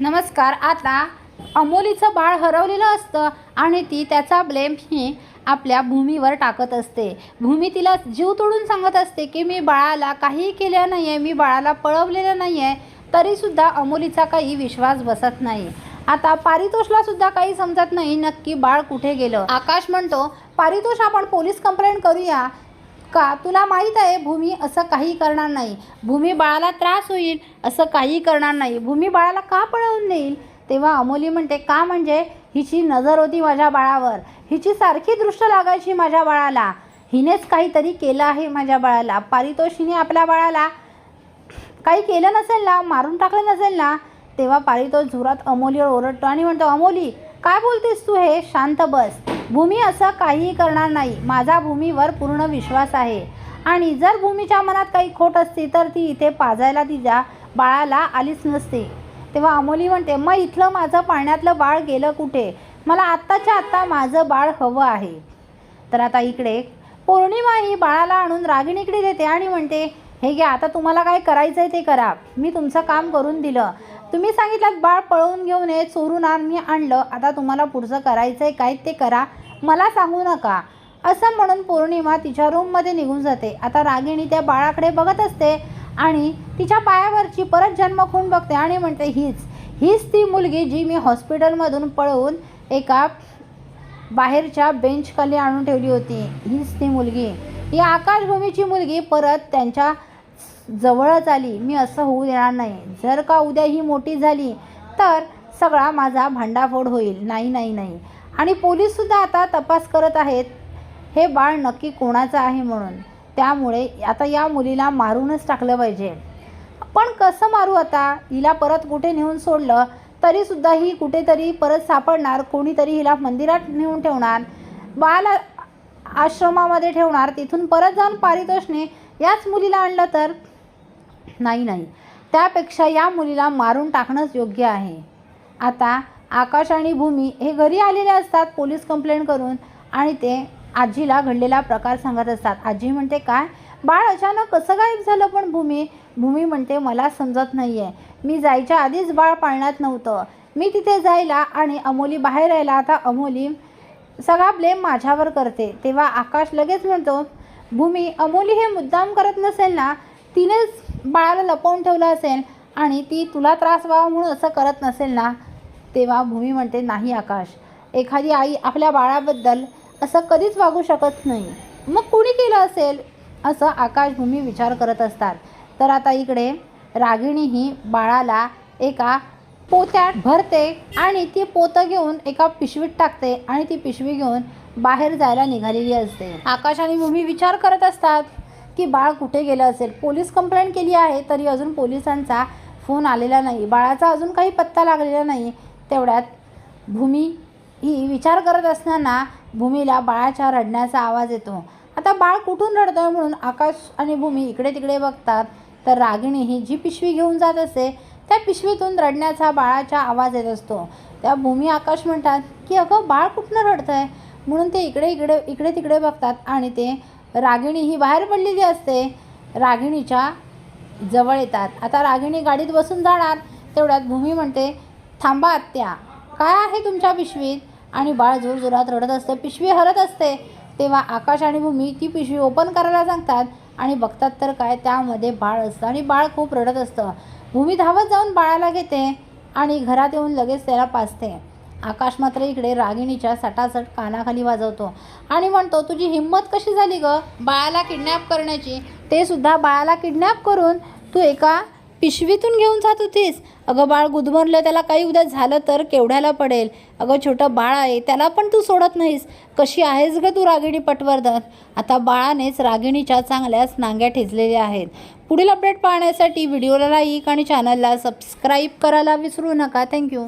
नमस्कार आता अमोलीचं बाळ हरवलेलं असतं आणि ती त्याचा ब्लेम ही आपल्या भूमीवर टाकत असते. भूमी तिला जीव तोडून सांगत असते की मी बाळाला काहीही केलं नाही आहे मी बाळाला पळवलेलं नाही आहे तरीसुद्धा अमोलीचा काही विश्वास बसत नाही. आता पारितोषला सुद्धा काही समजत नाही नक्की बाळ कुठे गेलं. आकाश म्हणतो पारितोष आपण पोलीस कंप्लेंट करूया. का? तुला माहीत आहे भूमी असं काही करणार नाही. भूमी बाळाला त्रास होईल असं काही करणार नाही. भूमी बाळाला का पळवून देईल तेव्हा अमोली म्हणते का म्हणजे? हिची नजर होती माझ्या बाळावर. हिची सारखी दृष्ट लागायची माझ्या बाळाला. हिनेच काहीतरी केलं आहे माझ्या बाळाला. पारितोषीने आपल्या बाळाला काही केलं नसेल ना? मारून टाकलं नसेल ना? तेव्हा पारितोष जोरात अमोलीवर ओरडतो आणि म्हणतो अमोली काय बोलतेस तू हे? शांत बस. भूमी असं काहीही करणार नाही. माझा भूमीवर पूर्ण विश्वास आहे. आणि जर भूमीच्या मनात काही खोट असती तर ती इथे पाजायला तिच्या बाळाला आलीच नसते. तेव्हा अमोली म्हणते मग इथलं माझं पाण्यातलं बाळ गेलं कुठे? मला आत्ताच्या आत्ता माझं बाळ हवं आहे. तर आता इकडे पौर्णिमा ही बाळाला आणून रागिणीकडे देते आणि म्हणते हे घ्या आता तुम्हाला काय करायचं आहे ते करा. मी तुमचं काम करून दिलं. तुम्ही सांगितलं बाळ पळवून घेऊन ये चोरून आण मी आणलं. आता तुम्हाला पुढचं करायचं आहे काय ते करा. मला सांगू नका. असं म्हणून पौर्णिमा तिच्या रूममध्ये निघून जाते. आता रागिणी त्या बाळाकडे बघत असते आणि तिच्या पायावरची परत जन्म खून बघते आणि म्हणते हीच हीच ती मुलगी जी मी हॉस्पिटलमधून पळवून एका बाहेरच्या बेंचखाली आणून ठेवली होती. हीच ती मुलगी. ही आकाशभूमीची मुलगी परत त्यांच्या जवळच आली मी असं होऊ देणार नाही. जर का उद्या ही मोठी झाली तर सगळा माझा भांडाफोड होईल. नाही नाही नाही. आणि पोलीससुद्धा आता तपास करत आहेत. हे बाळ नक्की कोणाचं आहे म्हणून? त्यामुळे आता या मुलीला मारूनच टाकलं पाहिजे. पण कसं मारू आता? हिला परत कुठे नेऊन सोडलं? तरीसुद्धा ही कुठेतरी परत सापडणार? कोणीतरी हिला मंदिरात नेऊन ठेवणार? बाल आश्रमामध्ये ठेवणार? तिथून परत जाऊन पारितोषने याच मुलीला आणलं तर? नाही नाही. त्यापेक्षा या मुलीला मारून टाकणंच योग्य आहे. आता आकाश आणि भूमी हे घरी आलेले असतात पोलीस कंप्लेंट करून आणि ते आजीला घडलेला प्रकार सांगत असतात. आजी म्हणते काय? बाळ अचानक कसं गायब झालं पण भूमी? भूमी म्हणते मला समजत नाही आहे मी जायच्या आधीच बाळ पाळण्यात नव्हतं. मी तिथे जायला आणि अमोली बाहेर यायला आता अमोली सगळा ब्लेम माझ्यावर करते. तेव्हा आकाश लगेच म्हणतो भूमी अमोली हे मुद्दाम करत नसेल ना? तिनेच बाळाला लपवून ठेवलं असेल आणि ती तुला त्रास व्हावा म्हणून असं करत नसेल ना तेव्हा भूमी म्हणते नाही आकाश एखादी आई आपल्या बाळाबद्दल असं कधीच वागू शकत नाही. मग कुणी केलं असेल? असं आकाश भूमी विचार करत असतात. तर आता इकडे रागिणी ही बाळाला एका पोत्यात भरते आणि ती पोतं घेऊन एका पिशवीत टाकते आणि ती पिशवी घेऊन बाहेर जायला निघालेली असते. आकाश आणि भूमी विचार करत असतात. की बाळ कुठे गेलं असेल? पोलीस कंप्लेंट केली आहे तरी अजून पोलिसांचा फोन आलेला नाही. बाळाचा अजून काही पत्ता लागलेला नाही. तेवढ्यात भूमी ही विचार करत असताना भूमीला बाळाच्या रडण्याचा आवाज येतो. आता बाळ कुठून रडतोय म्हणून आकाश आणि भूमी इकडे तिकडे बघतात. तर रागिणी ही जी पिशवी घेऊन जात असते त्या पिशवीतून रडण्याचा बाळाचा आवाज येत असतो. त्या भूमी आकाश म्हणतात की अगं बाळ कुठनं रडतं आहे म्हणून ते इकडे इकडे इकडे तिकडे बघतात आणि ते रागिणी ही बाहेर पडलेली असते. रागिणीच्या जवळ येतात. आता रागिणी गाडीत बसून जाणार तेवढ्यात भूमी म्हणते थांबा आत्या काय आहे तुमच्या पिशवीत? आणि बाळ जोरजोरात रडत असते. पिशवी हरत असते. तेव्हा आकाश आणि भूमी ती पिशवी ओपन करायला सांगतात आणि बघतात तर काय त्यामध्ये बाळ असतं आणि बाळ खूप रडत असतं. भूमी धावत जाऊन बाळाला घेते आणि घरात येऊन लगेच त्याला पाचते आकाश मात्र इकडे रागिणीच्या सटासट कानाखाली वाजवतो आणि म्हणतो तुझी हिंमत कशी झाली ग? बाळाला किडनॅप करण्याची? ते सुद्धा बाळाला किडनॅप करून तू एका पिशवीतून घेऊन जात होतीस. अगं बाळ गुदमरलं त्याला काही उद्या झालं तर केवढ्याला पडेल? अगं छोटं बाळ आहे त्याला पण तू सोडत नाहीस. कशी आहेस ग तू रागिणी पटवर्धन? आता बाळानेच रागिणीच्या चांगल्याच नांग्या ठेचलेल्या आहेत. पुढील अपडेट पाहण्यासाठी व्हिडिओला लाईक आणि चॅनलला सबस्क्राईब करायला विसरू नका. थँक्यू